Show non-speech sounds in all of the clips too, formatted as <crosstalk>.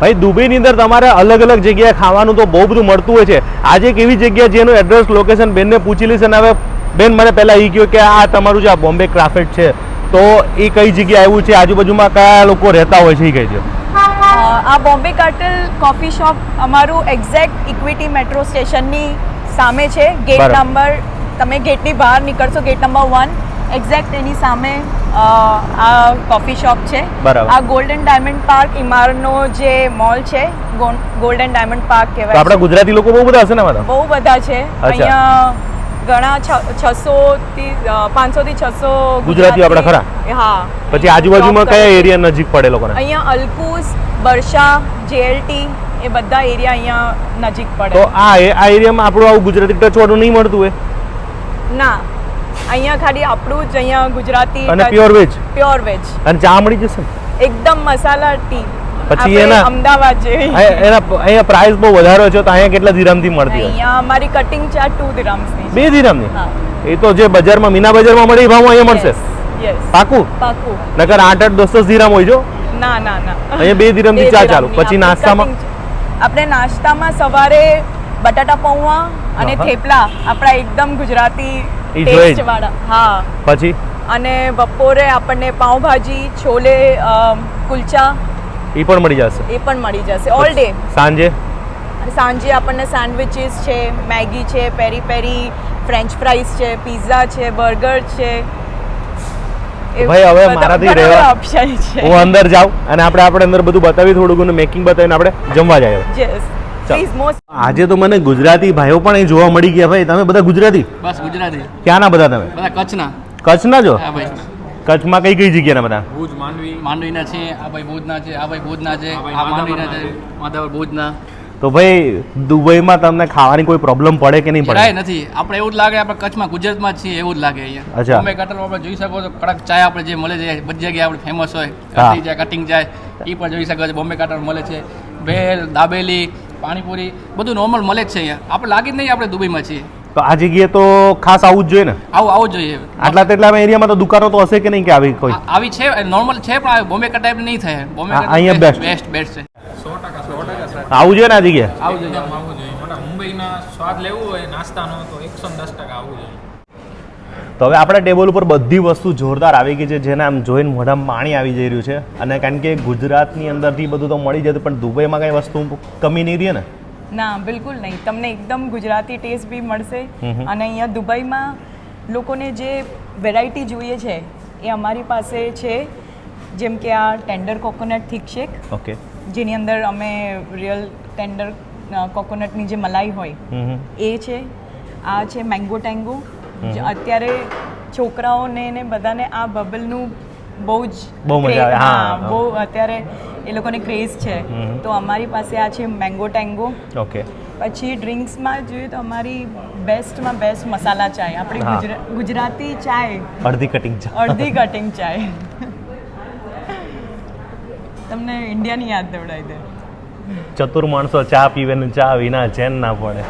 ભાઈ દુબઈની અંદર તમારે અલગ અલગ જગ્યાએ ખાવાનું તો બહુ બધું મળતું હોય છે. આજે એક એવી જગ્યા જેનું એડ્રેસ લોકેશન બેનને પૂછી લઈશ અને હવે બેન મને પહેલાં એ કહ્યું કે આ તમારું જે આ બોમ્બે ક્રાફેટ છે તો એ કઈ જગ્યાએ આવ્યું છે? આજુબાજુમાં કયા લોકો રહેતા હોય છે એ કઈ છે આ બોમ્બે કાર્ટલ કોફી શોપ અમારું એક્ઝેક્ટ ઇક્વિટી મેટ્રો સ્ટેશનની સામે છે. ગેટ નંબર તમે ગેટની બહાર નીકળશો ગેટ નંબર વન એક્ઝેક્ટ એની સામે આ કોફી શોપ છે. આ ગોલ્ડન ડાયમંડ પાર્ક ઇમારનો જે મોલ છે ગોલ્ડન ડાયમંડ પાર્ક કહેવાય આપણા ગુજરાતી લોકો બહુ બધા હશે ને બધા બહુ બધા છે. અહીંયા ઘણા છસો થી પાંચસો થી છસો ગુજરાતી આપણા ખરા? હા. પછી આજુબાજુમાં કયા એરિયા નજીક પડે લોકોને? અહીંયા અલકુસ બરશા જેએલટી એ બધા એરિયા અહીંયા નજીક તો પડે આ આ એરિયામાં આપણું આવું ગુજરાતી ટચ વાળું નહીં મળતું હોય ના. અહીંયા ખાલી આપણું જ અહીંયા ગુજરાતી અને પ્યોર વેજ પ્યોર વેજ અને ચા મળી જશે એકદમ મસાલા ટી પછી એના- અમદાવાદ જેવી. એના અહીંયા પ્રાઇસ બહુ વધારે છે તો અહીંયા કેટલા થી મળતી હોય? અહીંયા અમારી કટિંગ ચા ટુ દિરામ્સની બે દિરામની એ તો જે બજારમાં મીના બજારમાં મળી એ ભાવમાં અહીંયા મળશે? યસ પાકું? પાકું. નકર આઠ આઠ દસ દસ દિરામ હોય જો? ના ના ના. અહીંયા બે દિરહમથી બે ચા ચાલુ. પછી નાસ્તામાં? આપણે નાસ્તામાં સવારે બટાટા પૌવા અને થેપલા. આપણા એકદમ ગુજરાતી ટેસ્ટ વાળા હા. પછી? અને બપોરે આપણને પાઉંભાજી છોલે કુલચા એ પણ મળી જશે? એ પણ મળી જશે. ઓલ ડે સાંજે? સાંજે આપણને સેન્ડવિચીસ છે મેગી છે પેરી પેરી ફ્રેન્ચ ફ્રાઈસ છે પિઝા છે બર્ગર છે. એ ભાઈ, હવે મારાથી રહેવા- હું અંદર જાઉં અને આપણે આપણે અંદર બધું બતાવી થોડું ઘણું મેકિંગ બતાવીને આપણે જમવા જઈએ. Yes. આજે તો મને ગુજરાતી ભાઈઓ પણ અહીં જોવા મળી ગયા ભાઈ. તમે બધા ગુજરાતી? બસ ગુજરાતી. ક્યાંના બધા તમે? બધા કચ્છના. કચ્છના જો હા ભાઈ. કચ્છમાં કઈ કઈ જગ્યાના બધા? ભુજ માંડવી. માંડવીના છે આ ભાઈ ભુજના છે આ ભાઈ ભુજના છે આ માંડવીના છે. માધાપર ભુજના. તો ભાઈ દુબઈમાં તમને ખાવાની કોઈ પ્રોબ્લેમ પડે કે નહીં પડે? નથી. આપણે એવું જ લાગે આપણે કચ્છમાં ગુજરાતમાં છીએ એવું જ લાગે અહીંયા. અચ્છા. બોમ્બે કટલમાં આપણે જોઈ શકો છો કડક ચાય આપણે જે મળે છે બધી જગ્યાએ આપણે ફેમસ હોય. કટિંગ ચાય કટિંગ ચાય એ પણ જોઈ શકો છો બોમ્બે કટર મળે છે. ભેળ દાબેલી પાણીપુરી બધું નોર્મલ મળે જ છે અહીંયા. આપણે લાગે જ નહીં આપણે દુબઈમાં છીએ. તો આ જગ્યાએ તો ખાસ આવું જ જોઈએ ને? આવું આવું જોઈએ. આટલા તેટલા એરિયામાં તો દુકાનો તો હશે કે નહીં કે આવી કોઈ? આવી છે નોર્મલ છે પણ બોમ્બે કા ટાઈપ નહીં થાય. બોમ્બે અહીંયા બેસ્ટ બેસ્ટ બેસ્ટ છે સો ટકા સો ટકા આવું જોઈએ ને આ જગ્યાએ? આવું જોઈએ. મુંબઈના સ્વાદ લેવો હોય નાસ્તાનો તો એકસો દસ ટકા આવવું જોઈએ. તો હવે આપણા ટેબલ ઉપર બધી વસ્તુ જોરદાર આવી ગઈ છે જેને આમ જોઈને મોઢામાં પાણી આવી જઈ રહ્યું છે. અને કારણ કે ગુજરાતની અંદરથી બધું તો મળી જતું પણ દુબઈમાં કઈ વસ્તુ કમી નહીં રહી ને? ના બિલકુલ નહીં. તમને એકદમ ગુજરાતી ટેસ્ટ બી મળશે. અને અહીંયા દુબઈમાં લોકોને જે વેરાયટી જોઈએ છે એ અમારી પાસે છે. જેમ કે આ tender coconut thick shake okay. જેની અંદર અમે રિયલ ટેન્ડર કોકોનટની જે મલાઈ હોય એ છે. આ છે મેંગો ટેંગો. અત્યારે છોકરાઓને ને બધાને આ બબલનું બહુ જ બહુ મજા આવે, હા. બહુ અત્યારે એ લોકોને ક્રેઝ છે. તો અમારી પાસે આ છે મેંગો ટેંગો ઓકે. પછી ડ્રિંક્સમાં જોઈએ તો અમારી બેસ્ટમાં બેસ્ટ મસાલા ચાય. આપણી ગુજરાતી ચાય. અડધી કટિંગ ચાય અડધી કટિંગ ચાય. તમને ઇન્ડિયાની યાદ દેવડાવી દે. ચતુર માણસો ચા પીવે ને ચા વિના ચેન ના પડે.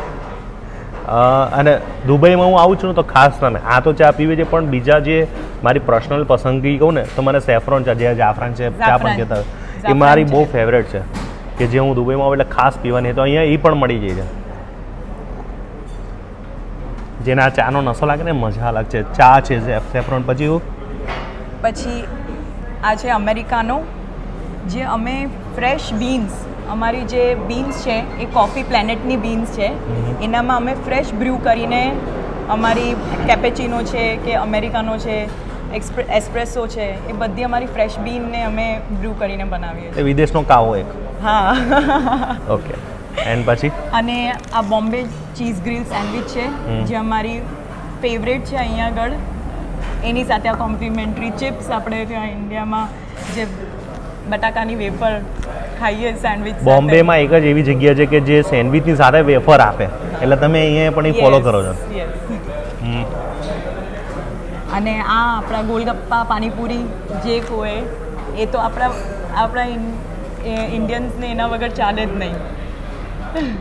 અને દુબઈમાં હું આવું છું તો ખાસ તમે આ તો ચા પીવે છે પણ બીજા જે મારી પર્સનલ પસંદગી કહું ને તો મને સેફ્રોન ચા જે જાફરાન છે ચા પણ કહેતા એ મારી બહુ ફેવરેટ છે કે જે હું દુબઈમાં આવું એટલે ખાસ પીવાની તો અહીંયા એ પણ મળી જાય છે. જેના ચાનો નશો લાગે ને મજા અલગ છે. ચા છે સેફ્રોન પછી પછી આ છે અમેરિકાનો જે અમે ફ્રેશ બીન્સ અમારી જે બીન્સ છે એ કોફી પ્લેનેટની બીન્સ છે. એનામાં અમે ફ્રેશ બ્રૂ કરીને અમારી કેપેચીનો છે કે અમેરિકાનો છે એસ્પ્રેસો છે એ બધી અમારી ફ્રેશ બીનને અમે બ્રૂ કરીને બનાવીએ છીએ. વિદેશનો કાવો એક. હા. ઓકે એન્ડ પછી? અને આ બોમ્બે ચીઝ ગ્રીલ સેન્ડવિચ છે જે અમારી ફેવરેટ છે અહીંયા આગળ. એની સાથે આ કોમ્પ્લિમેન્ટરી ચિપ્સ આપણે ત્યાં ઇન્ડિયામાં જે બટાકાની વેફર ખાઈએ સેન્ડવિચ બોમ્બેમાં એક જ એવી જગ્યા છે કે જે સેન્ડવિચની સાથે વેફર આપે. એટલે તમે અહીંયા પણ એ ફોલો કરો છો. અને આ આપણા ગોલગપ્પા પાણીપુરી જે કોઈ એ તો આપણા આપણા ઇન્ડિયન્સને એના વગર ચાલે જ નહીં.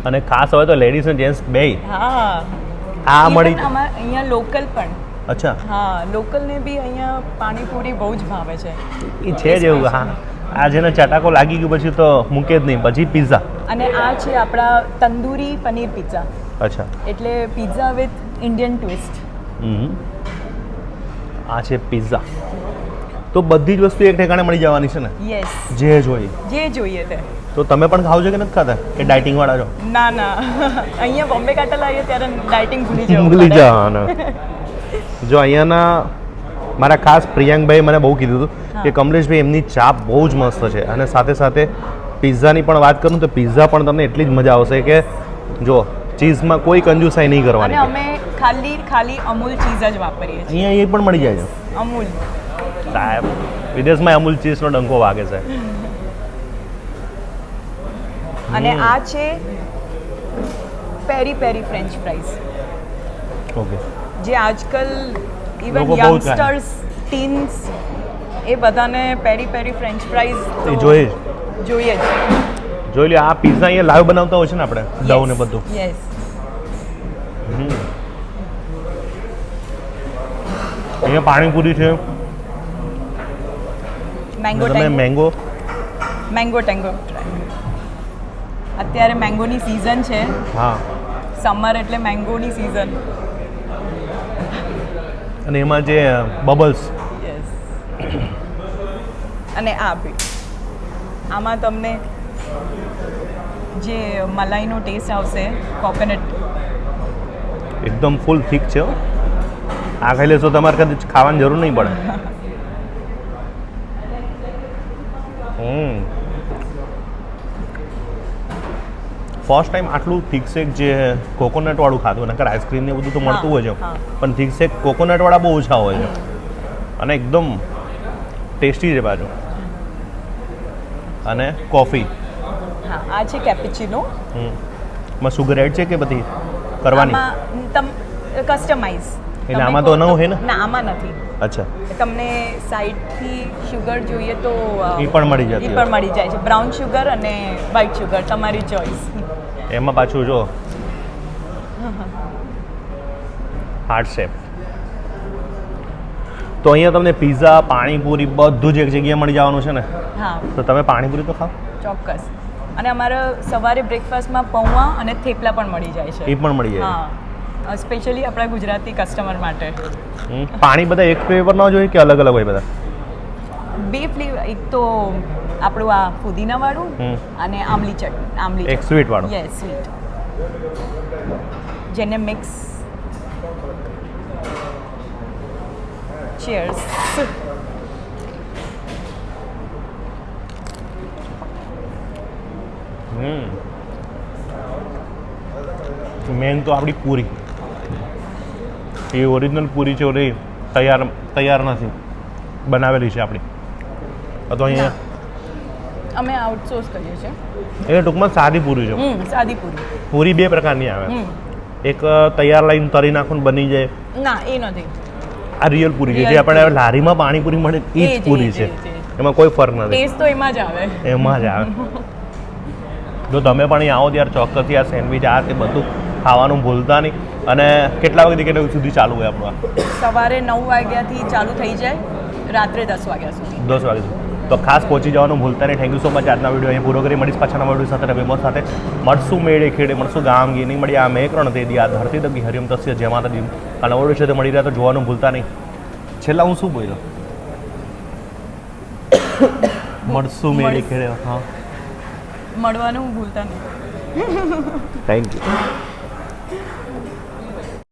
અને ખાસ હોય તો લેડીઝ અને જેન્ટ્સ બે હા. આ મળી અહીંયા લોકલ પણ. અચ્છા. હા લોકલને બી અહીંયા પાણીપુરી બહુ જ ભાવે છે. એ છે જ એવું હા. આ જેને ચટાકો લાગી ગયો પછી તો મૂકે જ નહીં. પછી પિઝા અને આ છે આપણા તંદૂરી પનીર પિઝા અચ્છા. એટલે pizza with Indian twist hmm. આ છે પિઝા તો બધી જ વસ્તુ એક ઠેકાણે મળી જવાની છે ને? યસ જે જોઈએ. જે જોઈએ તે. તો તમે પણ ખાવ છો કે નથી ખાતા? કે ડાયટિંગ વાળા છો? ના ના. <laughs> અહીંયા બોમ્બે કાટા આવીએ ત્યારે ડાયટિંગ ભૂલી <laughs> જાવ ભૂલી જાવ જો અહીંયાના મારા ખાસ પ્રિયાંકભાઈ મને બહુ કીધું હતું કે કમલેશભાઈ એમની ચા બહુ જ મસ્ત છે. અને સાથે સાથે પિઝાની પણ વાત કરું તો પિઝા પણ તમને એટલી જ મજા આવશે કે જો ચીઝમાં કોઈ કંજુસાઈ નહીં કરવાની. અમે ખાલી ખાલી અમૂલ ચીઝ જ વાપરીએ છીએ. અહીંયા એ પણ મળી જાય છે. અમૂલ. સાહેબ વિદેશમાં અમૂલ ચીઝનો ડંકો વાગે છે. અને આ છે peri peri French fries. Okay. જે આજકાલ ઇવન. યંગસ્ટર્સ ટીન્સ એ બધાને પેરી પેરી ફ્રેન્ચ ફ્રાઈઝ એ જોઈએ. જોઈએ જ. જોઈ લે આ પિઝા અહીંયા લાઈવ બનાવતા હોય છે ને આપણે ડવ ને બધું. યસ અહીંયા પાણીપુરી છે. મેંગો તમે મેંગો મેંગો ટેંગો અત્યારે મેંગોની સિઝન છે. હા. સમર એટલે મેંગોની સિઝન અને એમાં જે બબલ્સ. અને આ બી. આમાં તમને જે મલાઈનો ટેસ્ટ આવશે કોકોનટ એકદમ ફૂલ થીક છે આ ખાઈ લેશો તમારે કદાચ ખાવાની જરૂર નહીં પડે <laughs> હમ ફર્સ્ટ ટાઈમ આટલું થીક શેક જે કોકોનટવાળું ખાધું નકર આઈસ્ક્રીમ ને બધું તો મળતું હોય છે. પણ થીક શેક કોકોનટવાળા બહુ ઓછા હોય છે. અને એકદમ ટેસ્ટી છે બાજુ અને કોફી હા આ છે કેપેચિનો હમ. માં સુગર એડ છે કે બધી? કરવાની? કસ્ટમાઇઝ એટલે આમાં તો નવ હે ને? ના આમાં નથી. અચ્છા. તમને સાઈડથી શુગર જોઈએ તો એ પણ મળી જતી એ પણ મળી જાય છે. બ્રાઉન શુગર અને વ્હાઈટ શુગર તમારી ચોઈસ એમાં પાછું જો. હાર્ટ શેપ તો અહીંયા તમને પીઝા પાણીપુરી બધું જ એક જગ્યાએ મળી જવાનું છે ને? હા. તો તમે પાણીપુરી તો ખાઓ? ચોક્કસ. અને અમારે સવારે બ્રેકફાસ્ટમાં પૌવા અને થેપલા પણ મળી જાય છે. એ પણ મળી જાય. હા. સ્પેશિયલી આપણા ગુજરાતી કસ્ટમર માટે. પાણી બધા એક ફ્લેવર ના જોઈએ કે અલગ અલગ હોય બધા? બે ફ્લેવર એક તો આપણું આ ફુદીના વાળું અને આમલી ચટણી આમલી એક સ્વીટ વાળું. યસ સ્વીટ જેને મિક્સ ચીયર્સ મેન તો આપણી પૂરી. એ ઓરિજિનલ પૂરી છે ઓલી તૈયાર તૈયાર નથી. બનાવેલી છે આપણી. તો અહીંયા અમે આઉટસોર્સ કરીએ છીએ. એ ટૂંકમાં સાદી પૂરી છે. સાદી પૂરી. પૂરી બે પ્રકારની આવે. એક તૈયાર લાઈન તરી નાખું બની જાય. ના એ નથી. આ રિયલ પૂરી છે. જે આપણે લારીમાં પાણીપુરી મળે એ જ પૂરી છે. એમાં કોઈ ફરક નથી. ટેસ્ટ તો એમાં જ આવે. એમાં જ આવે. જો તમે પણ અહીં આવો ત્યારે ચોક્કસથી આ સેન્ડવિચ આ તે બધું ખાવાનું ભૂલતા નહીં. અને કેટલા વાગ્યાથી કેટલા સુધી ચાલુ હોય આપણું સવારે નવ વાગ્યાથી ચાલુ થઈ જાય રાત્રે દસ વાગ્યા સુધી. દસ વાગ્યા સુધી. તો ખાસ પહોંચી જવાનું ભૂલતા નહીં. થેન્ક યુ સો મચ આજના વીડિયો અહીં પૂરો કરી. મળીશ પાછાના વીડિયો સાથે રવિમો સાથે. મળશું મેળે ખેડે મળશું ગામ ગી નહીં મળી આ મેં કરણ તે દી આ ધરતી દબી હરિયમ તસ્ય જય માતાજી. આ નવો વીડિયો મળી રહ્યા તો જોવાનું ભૂલતા નહીં. છેલ્લા હું શું બોલ્યો? મળશું મેળે ખેડે હા. મળવાનું ભૂલતા નહીં. Thank you Yeah.